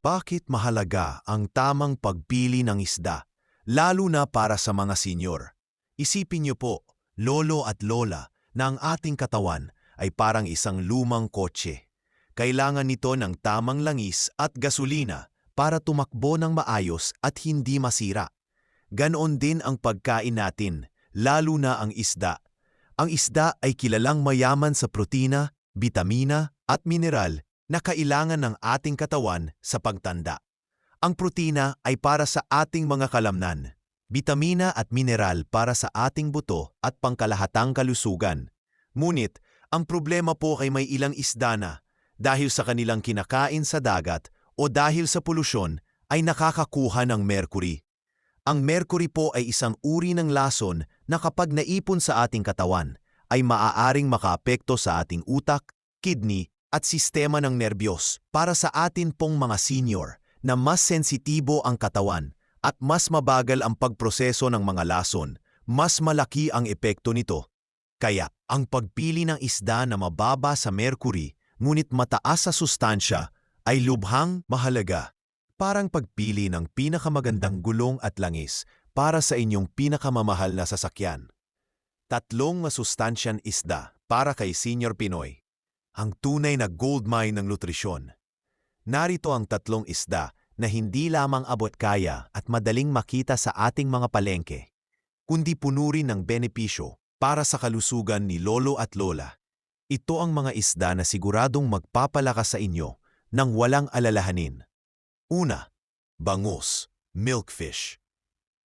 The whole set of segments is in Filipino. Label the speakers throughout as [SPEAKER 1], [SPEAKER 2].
[SPEAKER 1] Bakit mahalaga ang tamang pagpili ng isda, lalo na para sa mga senyor? Isipin niyo po, lolo at lola, na ang ating katawan ay parang isang lumang kotse. Kailangan nito ng tamang langis at gasolina para tumakbo ng maayos at hindi masira. Ganon din ang pagkain natin, lalo na ang isda. Ang isda ay kilalang mayaman sa protina, bitamina at mineral na kailangan ng ating katawan sa pagtanda. Ang protina ay para sa ating mga kalamnan, bitamina at mineral para sa ating buto at pangkalahatang kalusugan. Ngunit, ang problema po ay may ilang isda na, dahil sa kanilang kinakain sa dagat o dahil sa polusyon, ay nakakakuha ng mercury. Ang mercury po ay isang uri ng lason na kapag naipon sa ating katawan, ay maaaring makaapekto sa ating utak, kidney at sistema ng nerbiyos para sa atin pong mga senior na mas sensitibo ang katawan at mas mabagal ang pagproseso ng mga lason, mas malaki ang epekto nito. Kaya, ang pagpili ng isda na mababa sa mercury ngunit mataas sa sustansya ay lubhang mahalaga. Parang pagpili ng pinakamagandang gulong at langis para sa inyong pinakamamahal na sasakyan. Tatlong masustansyan isda para kay Senior Pinoy. Ang tunay na gold mine ng nutrisyon. Narito ang tatlong isda na hindi lamang abot kaya at madaling makita sa ating mga palengke, kundi puno rin ng benepisyo para sa kalusugan ni lolo at lola. Ito ang mga isda na siguradong magpapalakas sa inyo nang walang alalahanin. Una, bangus, milkfish.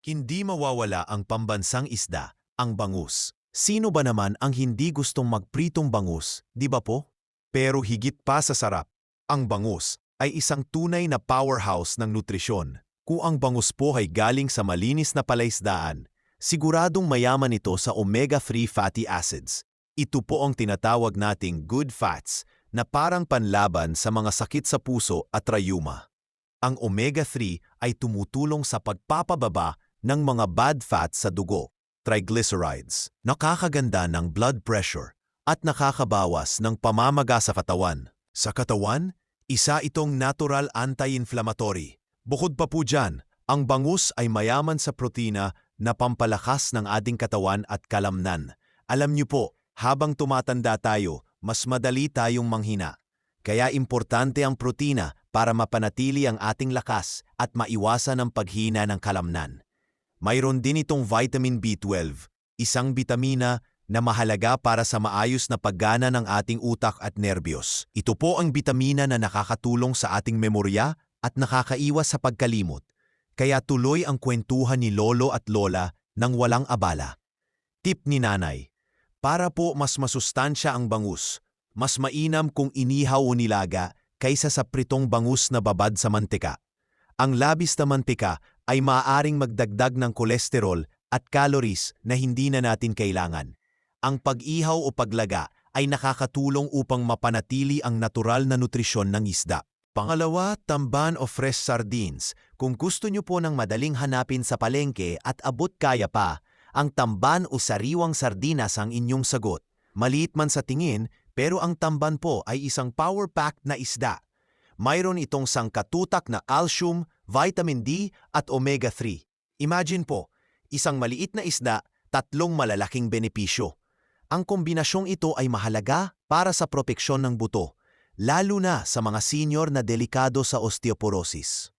[SPEAKER 1] Hindi mawawala ang pambansang isda, ang bangus. Sino ba naman ang hindi gustong magpritong bangus, di ba po? Pero higit pa sa sarap, ang bangus ay isang tunay na powerhouse ng nutrisyon. Kung ang bangus po ay galing sa malinis na palaisdaan, siguradong mayaman ito sa omega-3 fatty acids. Ito po ang tinatawag nating good fats na parang panlaban sa mga sakit sa puso at rayuma. Ang omega-3 ay tumutulong sa pagpapababa ng mga bad fats sa dugo, triglycerides, nakakaganda ng blood pressure at nakakabawas ng pamamaga sa katawan. Sa katawan, isa itong natural anti-inflammatory. Bukod pa po dyan, ang bangus ay mayaman sa protina na pampalakas ng ating katawan at kalamnan. Alam niyo po, habang tumatanda tayo, mas madali tayong manghina. Kaya importante ang protina para mapanatili ang ating lakas at maiwasan ang paghina ng kalamnan. Mayroon din itong vitamin B12, isang bitamina na mahalaga para sa maayos na paggana ng ating utak at nerbiyos. Ito po ang bitamina na nakakatulong sa ating memorya at nakakaiwas sa pagkalimot. Kaya tuloy ang kwentuhan ni lolo at lola nang walang abala. Tip ni nanay, para po mas masustansya ang bangus, mas mainam kung inihaw o nilaga kaysa sa pritong bangus na babad sa mantika. Ang labis na mantika ay maaaring magdagdag ng kolesterol at calories na hindi na natin kailangan. Ang pag-ihaw o paglaga ay nakakatulong upang mapanatili ang natural na nutrisyon ng isda. Pangalawa, tamban o fresh sardines. Kung gusto nyo po ng madaling hanapin sa palengke at abot kaya pa, ang tamban o sariwang sardinas ang inyong sagot. Maliit man sa tingin, pero ang tamban po ay isang power-packed na isda. Mayroon itong sangkatutak na calcium, vitamin D at omega-3. Imagine po, isang maliit na isda, tatlong malalaking benepisyo. Ang kombinasyong ito ay mahalaga para sa proteksyon ng buto, lalo na sa mga senior na delikado sa osteoporosis.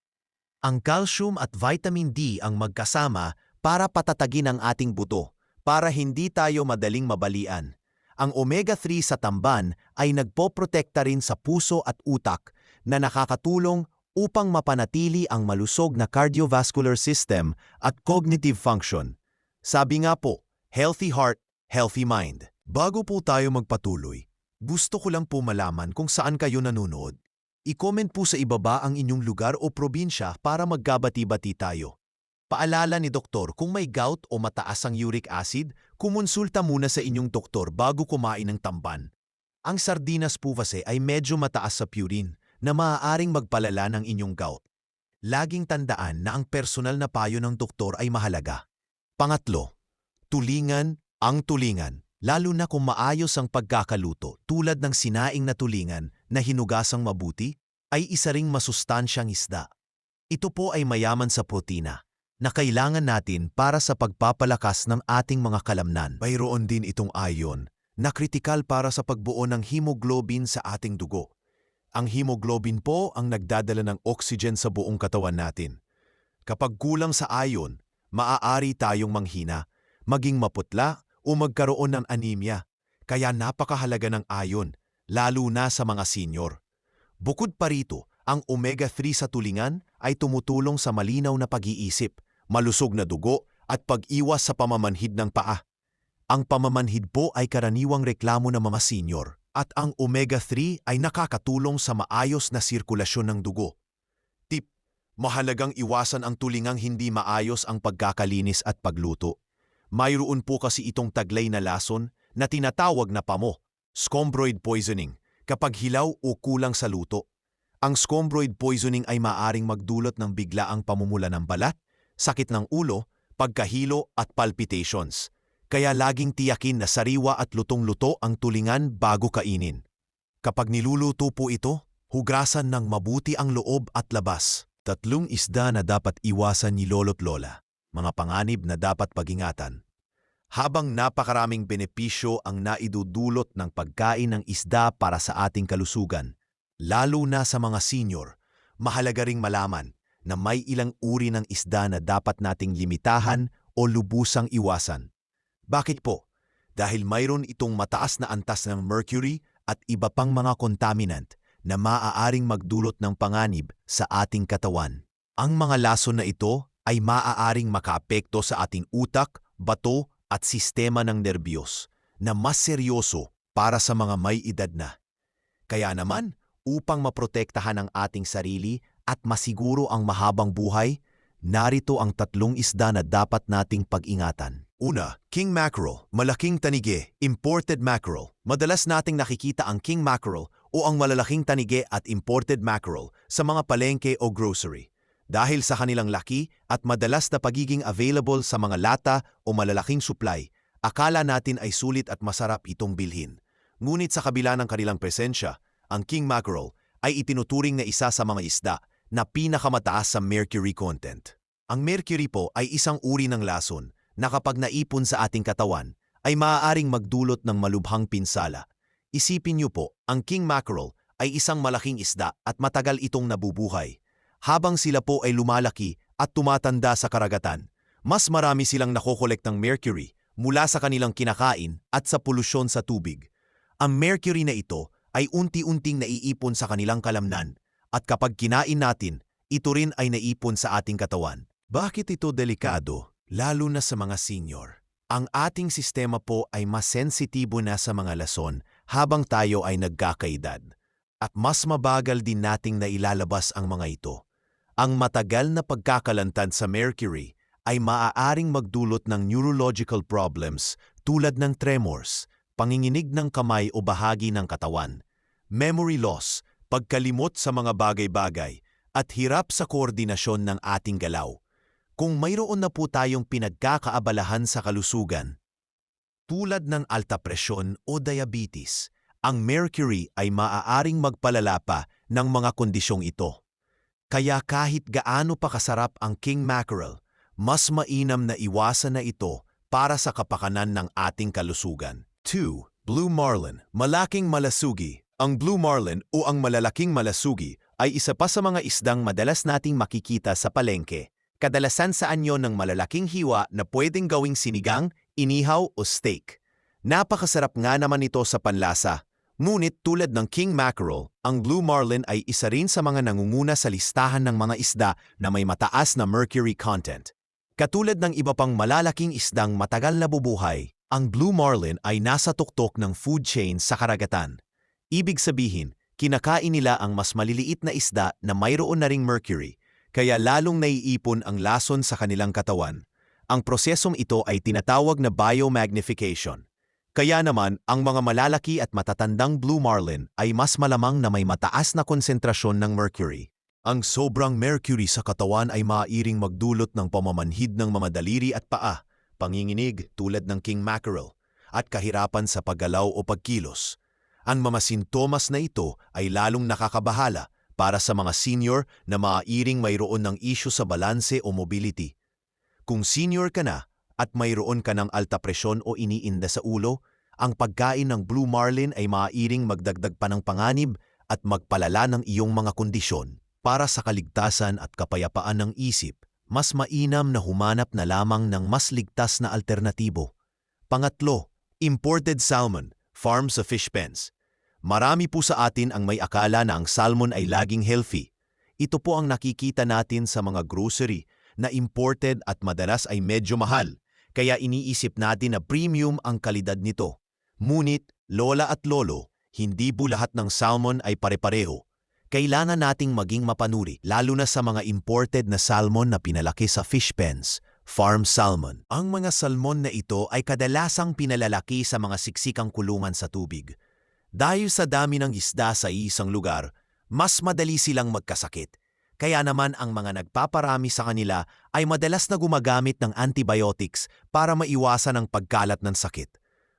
[SPEAKER 1] Ang calcium at vitamin D ang magkasama para patatagin ang ating buto, para hindi tayo madaling mabalian. Ang omega-3 sa tamban ay nagpoprotekta rin sa puso at utak na nakakatulong upang mapanatili ang malusog na cardiovascular system at cognitive function. Sabi nga po, healthy heart, healthy mind. Bago po tayo magpatuloy, gusto ko lang po malaman kung saan kayo nanonood. I-comment po sa ibaba ang inyong lugar o probinsya para magkabati-bati tayo. Paalala ni doktor kung may gout o mataas ang uric acid, kumonsulta muna sa inyong doktor bago kumain ng tamban. Ang sardinas po kasi ay medyo mataas sa purine na maaaring magpalala ng inyong gout. Laging tandaan na ang personal na payo ng doktor ay mahalaga. Pangatlo, tulingan ang tulingan, lalo na kung maayos ang pagkakaluto tulad ng sinaing na tulingan na hinugasang mabuti, ay isa ring masustansyang isda. Ito po ay mayaman sa protina na kailangan natin para sa pagpapalakas ng ating mga kalamnan. Mayroon din itong iron na kritikal para sa pagbuo ng hemoglobin sa ating dugo. Ang hemoglobin po ang nagdadala ng oxygen sa buong katawan natin. Kapag kulang sa iron, maaari tayong manghina, maging maputla o magkaroon ng anemia. Kaya napakahalaga ng iron, lalo na sa mga senior. Bukod pa rito, ang omega-3 sa tulingan ay tumutulong sa malinaw na pag-iisip, malusog na dugo at pag-iwas sa pamamanhid ng paa. Ang pamamanhid po ay karaniwang reklamo ng mga senior at ang omega-3 ay nakakatulong sa maayos na sirkulasyon ng dugo. Tip, mahalagang iwasan ang tulingang hindi maayos ang pagkakalinis at pagluto. Mayroon po kasi itong taglay na lason na tinatawag na pamo, scombroid poisoning, kapag hilaw o kulang sa luto. Ang scombroid poisoning ay maaring magdulot ng biglaang pamumula ng balat, sakit ng ulo, pagkahilo at palpitations. Kaya laging tiyakin na sariwa at lutong-luto ang tulingan bago kainin. Kapag niluluto po ito, hugrasan ng mabuti ang loob at labas. Tatlong isda na dapat iwasan ni lolo't lola. Mga panganib na dapat pagingatan. Habang napakaraming benepisyo ang naidudulot ng pagkain ng isda para sa ating kalusugan, lalo na sa mga senior, mahalaga ring malaman na may ilang uri ng isda na dapat nating limitahan o lubusang iwasan. Bakit po? Dahil mayroon itong mataas na antas ng mercury at iba pang mga contaminant na maaaring magdulot ng panganib sa ating katawan. Ang mga lason na ito ay maaaring makaapekto sa ating utak, bato at sistema ng nerbiyos na mas seryoso para sa mga may edad na. Kaya naman, upang maprotektahan ang ating sarili at masiguro ang mahabang buhay, narito ang tatlong isda na dapat nating pag-ingatan. Una, king mackerel, malaking tanige, imported mackerel. Madalas nating nakikita ang king mackerel o ang malalaking tanige at imported mackerel sa mga palengke o grocery. Dahil sa kanilang laki at madalas na pagiging available sa mga lata o malalaking supply, akala natin ay sulit at masarap itong bilhin. Ngunit sa kabila ng kanilang presensya, ang king mackerel ay itinuturing na isa sa mga isda na pinakamataas sa mercury content. Ang mercury po ay isang uri ng lason na kapag naipon sa ating katawan ay maaaring magdulot ng malubhang pinsala. Isipin niyo po, ang king mackerel ay isang malaking isda at matagal itong nabubuhay. Habang sila po ay lumalaki at tumatanda sa karagatan, mas marami silang nakokolekt ng mercury mula sa kanilang kinakain at sa polusyon sa tubig. Ang mercury na ito ay unti-unting naiipon sa kanilang kalamnan at kapag kinain natin, ito rin ay naipon sa ating katawan. Bakit ito delikado? lalo na sa mga senior. Ang ating sistema po ay mas sensitibo na sa mga lason habang tayo ay nagkakaedad. At mas mabagal din nating nailalabas ang mga ito. Ang matagal na pagkakalantad sa mercury ay maaaring magdulot ng neurological problems tulad ng tremors, panginginig ng kamay o bahagi ng katawan, memory loss, pagkalimot sa mga bagay-bagay, at hirap sa koordinasyon ng ating galaw. Kung mayroon na po tayong pinagkakaabalahan sa kalusugan, tulad ng alta presyon o diabetes, ang mercury ay maaaring magpalala pa ng mga kondisyong ito. Kaya kahit gaano pa kasarap ang king mackerel, mas mainam na iwasan na ito para sa kapakanan ng ating kalusugan. 2. Blue Marlin, malaking malasugi. Ang blue marlin o ang malalaking malasugi ay isa pa sa mga isdang madalas nating makikita sa palengke kadalasan sa anyo ng malalaking hiwa na pwedeng gawing sinigang, inihaw o steak. Napakasarap nga naman ito sa panlasa. Ngunit tulad ng king mackerel, ang blue marlin ay isa rin sa mga nangunguna sa listahan ng mga isda na may mataas na mercury content. Katulad ng iba pang malalaking isdang matagal na bubuhay, ang blue marlin ay nasa tuktok ng food chain sa karagatan. Ibig sabihin, kinakain nila ang mas maliliit na isda na mayroon na ring mercury kaya lalong naiipon ang lason sa kanilang katawan. Ang prosesong ito ay tinatawag na biomagnification. Kaya naman, ang mga malalaki at matatandang blue marlin ay mas malamang na may mataas na konsentrasyon ng mercury. Ang sobrang mercury sa katawan ay maairing magdulot ng pamamanhid ng mga daliri at paa, panginginig tulad ng king mackerel, at kahirapan sa paggalaw o pagkilos. Ang mga sintomas na ito ay lalong nakakabahala para sa mga senior na maairing mayroon ng issue sa balanse o mobility. Kung senior ka na at mayroon ka ng alta presyon o iniinda sa ulo, ang pagkain ng Blue Marlin ay maairing magdagdag pa ng panganib at magpalala ng iyong mga kondisyon. Para sa kaligtasan at kapayapaan ng isip, mas mainam na humanap na lamang ng mas ligtas na alternatibo. Pangatlo, imported salmon, farm sa fish pens. Marami po sa atin ang may akala na ang salmon ay laging healthy. Ito po ang nakikita natin sa mga grocery na imported at madalas ay medyo mahal, kaya iniisip natin na premium ang kalidad nito. Ngunit, lola at lolo, hindi po lahat ng salmon ay pare-pareho. Kailangan nating maging mapanuri, lalo na sa mga imported na salmon na pinalaki sa fish pens, farm salmon. Ang mga salmon na ito ay kadalasang pinalalaki sa mga siksikang kulungan sa tubig. Dahil sa dami ng isda sa isang lugar, mas madali silang magkasakit. Kaya naman ang mga nagpaparami sa kanila ay madalas na gumagamit ng antibiotics para maiwasan ang pagkalat ng sakit.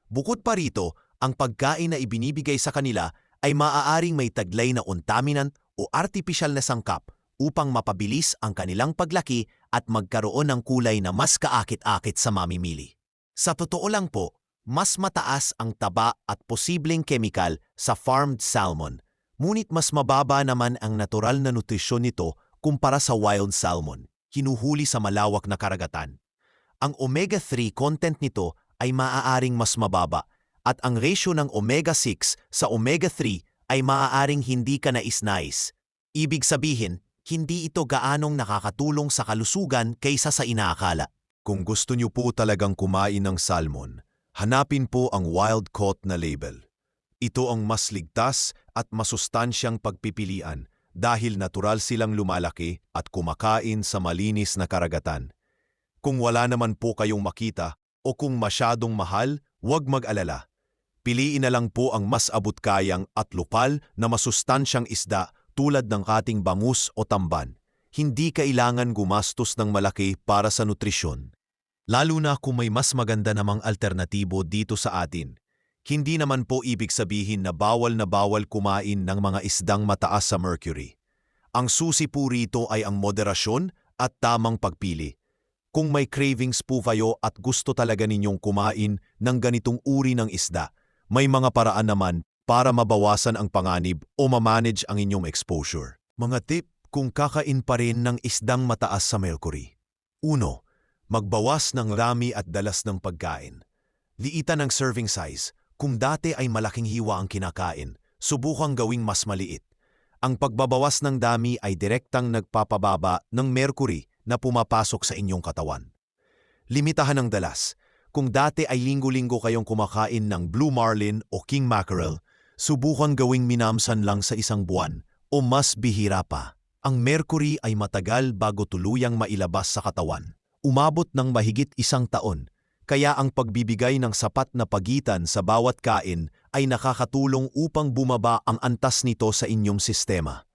[SPEAKER 1] Bukod pa rito, ang pagkain na ibinibigay sa kanila ay maaaring may taglay na contaminant o artificial na sangkap upang mapabilis ang kanilang paglaki at magkaroon ng kulay na mas kaakit-akit sa mamimili. Sa totoo lang po, mas mataas ang taba at posibleng kemikal sa farmed salmon, ngunit mas mababa naman ang natural na nutrisyon nito kumpara sa wild salmon, hinuhuli sa malawak na karagatan. Ang omega-3 content nito ay maaaring mas mababa at ang ratio ng omega-6 sa omega-3 ay maaaring hindi ka nais-nais. Ibig sabihin, hindi ito gaanong nakakatulong sa kalusugan kaysa sa inaakala. Kung gusto niyo po talagang kumain ng salmon, Hanapin po ang wild-caught na label. Ito ang mas ligtas at masustansyang pagpipilian dahil natural silang lumalaki at kumakain sa malinis na karagatan. Kung wala naman po kayong makita o kung masyadong mahal, huwag mag-alala. Piliin na lang po ang mas abot-kayang at lupal na masustansyang isda tulad ng ating bangus o tamban. Hindi kailangan gumastos ng malaki para sa nutrisyon. Lalo na kung may mas maganda namang alternatibo dito sa atin. Hindi naman po ibig sabihin na bawal na bawal kumain ng mga isdang mataas sa mercury. Ang susi po rito ay ang moderasyon at tamang pagpili. Kung may cravings po kayo at gusto talaga ninyong kumain ng ganitong uri ng isda, may mga paraan naman para mabawasan ang panganib o mamanage ang inyong exposure. Mga tip kung kakain pa rin ng isdang mataas sa mercury. 1 Magbawas ng rami at dalas ng pagkain. Liitan ang serving size. Kung dati ay malaking hiwa ang kinakain, subukang gawing mas maliit. Ang pagbabawas ng dami ay direktang nagpapababa ng mercury na pumapasok sa inyong katawan. Limitahan ang dalas. Kung dati ay linggo-linggo kayong kumakain ng blue marlin o king mackerel, subukan gawing minamsan lang sa isang buwan o mas bihira pa. Ang mercury ay matagal bago tuluyang mailabas sa katawan umabot ng mahigit isang taon, kaya ang pagbibigay ng sapat na pagitan sa bawat kain ay nakakatulong upang bumaba ang antas nito sa inyong sistema.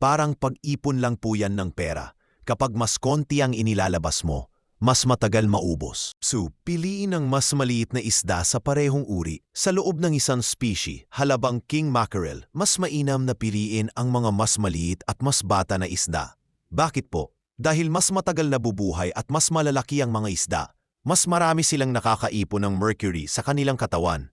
[SPEAKER 1] Parang pag-ipon lang po yan ng pera. Kapag mas konti ang inilalabas mo, mas matagal maubos. So, piliin ang mas maliit na isda sa parehong uri. Sa loob ng isang species, halabang king mackerel, mas mainam na piliin ang mga mas maliit at mas bata na isda. Bakit po? Dahil mas matagal na bubuhay at mas malalaki ang mga isda, mas marami silang nakakaipon ng mercury sa kanilang katawan.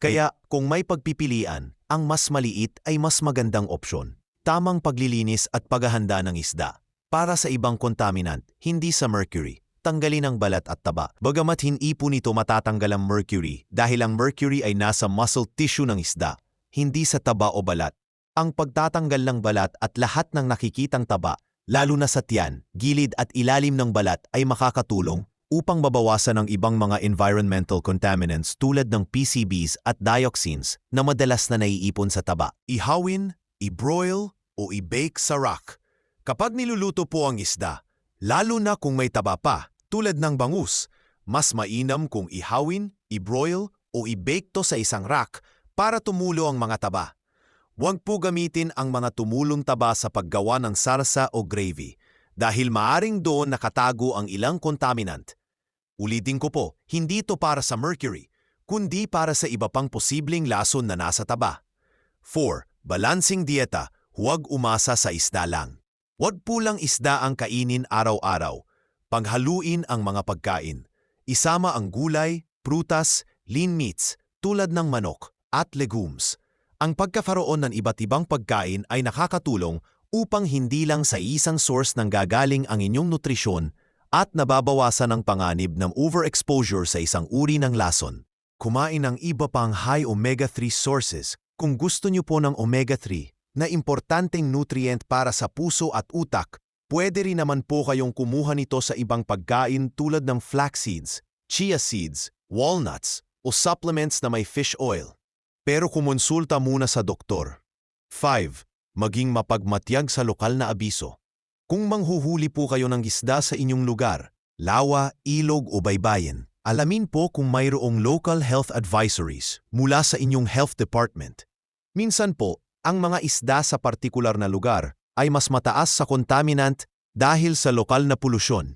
[SPEAKER 1] Kaya kung may pagpipilian, ang mas maliit ay mas magandang opsyon. Tamang paglilinis at paghahanda ng isda. Para sa ibang contaminant, hindi sa mercury. Tanggalin ang balat at taba. Bagamat hindi po nito matatanggal ang mercury dahil ang mercury ay nasa muscle tissue ng isda, hindi sa taba o balat. Ang pagtatanggal ng balat at lahat ng nakikitang taba lalo na sa tiyan, gilid at ilalim ng balat ay makakatulong upang mabawasan ang ibang mga environmental contaminants tulad ng PCBs at dioxins na madalas na naiipon sa taba. Ihawin, i-broil o i-bake sa rack. Kapag niluluto po ang isda, lalo na kung may taba pa, tulad ng bangus, mas mainam kung ihawin, i-broil o i-bake to sa isang rack para tumulo ang mga taba. Huwag po gamitin ang mga tumulong taba sa paggawa ng sarsa o gravy dahil maaring doon nakatago ang ilang contaminant. Ulitin ko po, hindi ito para sa mercury, kundi para sa iba pang posibleng lason na nasa taba. 4. Balancing dieta. Huwag umasa sa isda lang. Huwag po lang isda ang kainin araw-araw. Paghaluin ang mga pagkain. Isama ang gulay, prutas, lean meats tulad ng manok at legumes. Ang pagkakaroon ng iba't ibang pagkain ay nakakatulong upang hindi lang sa isang source ng gagaling ang inyong nutrisyon at nababawasan ang panganib ng overexposure sa isang uri ng lason. Kumain ng iba pang high omega-3 sources kung gusto niyo po ng omega-3 na importanteng nutrient para sa puso at utak, pwede rin naman po kayong kumuha nito sa ibang pagkain tulad ng flax seeds, chia seeds, walnuts, o supplements na may fish oil. Pero kumonsulta muna sa doktor. 5. Maging mapagmatyag sa lokal na abiso. Kung manghuhuli po kayo ng isda sa inyong lugar, lawa, ilog o baybayin, alamin po kung mayroong local health advisories mula sa inyong health department. Minsan po, ang mga isda sa partikular na lugar ay mas mataas sa contaminant dahil sa lokal na polusyon.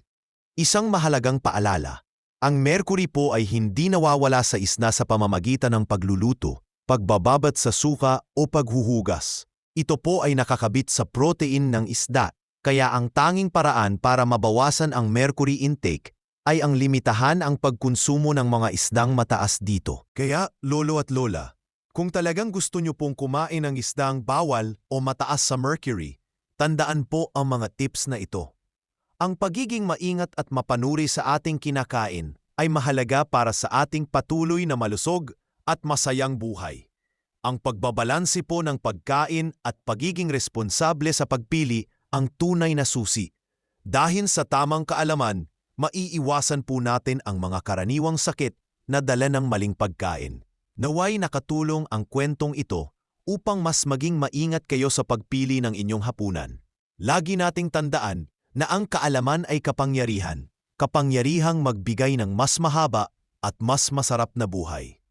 [SPEAKER 1] Isang mahalagang paalala, ang mercury po ay hindi nawawala sa isda sa pamamagitan ng pagluluto, pagbababat sa suka o paghuhugas. Ito po ay nakakabit sa protein ng isda, kaya ang tanging paraan para mabawasan ang mercury intake ay ang limitahan ang pagkonsumo ng mga isdang mataas dito. Kaya, lolo at lola, kung talagang gusto nyo pong kumain ng isdang bawal o mataas sa mercury, tandaan po ang mga tips na ito. Ang pagiging maingat at mapanuri sa ating kinakain ay mahalaga para sa ating patuloy na malusog at masayang buhay. Ang pagbabalansi po ng pagkain at pagiging responsable sa pagpili ang tunay na susi. Dahil sa tamang kaalaman, maiiwasan po natin ang mga karaniwang sakit na dala ng maling pagkain. Naway nakatulong ang kwentong ito upang mas maging maingat kayo sa pagpili ng inyong hapunan. Lagi nating tandaan na ang kaalaman ay kapangyarihan, kapangyarihang magbigay ng mas mahaba at mas masarap na buhay.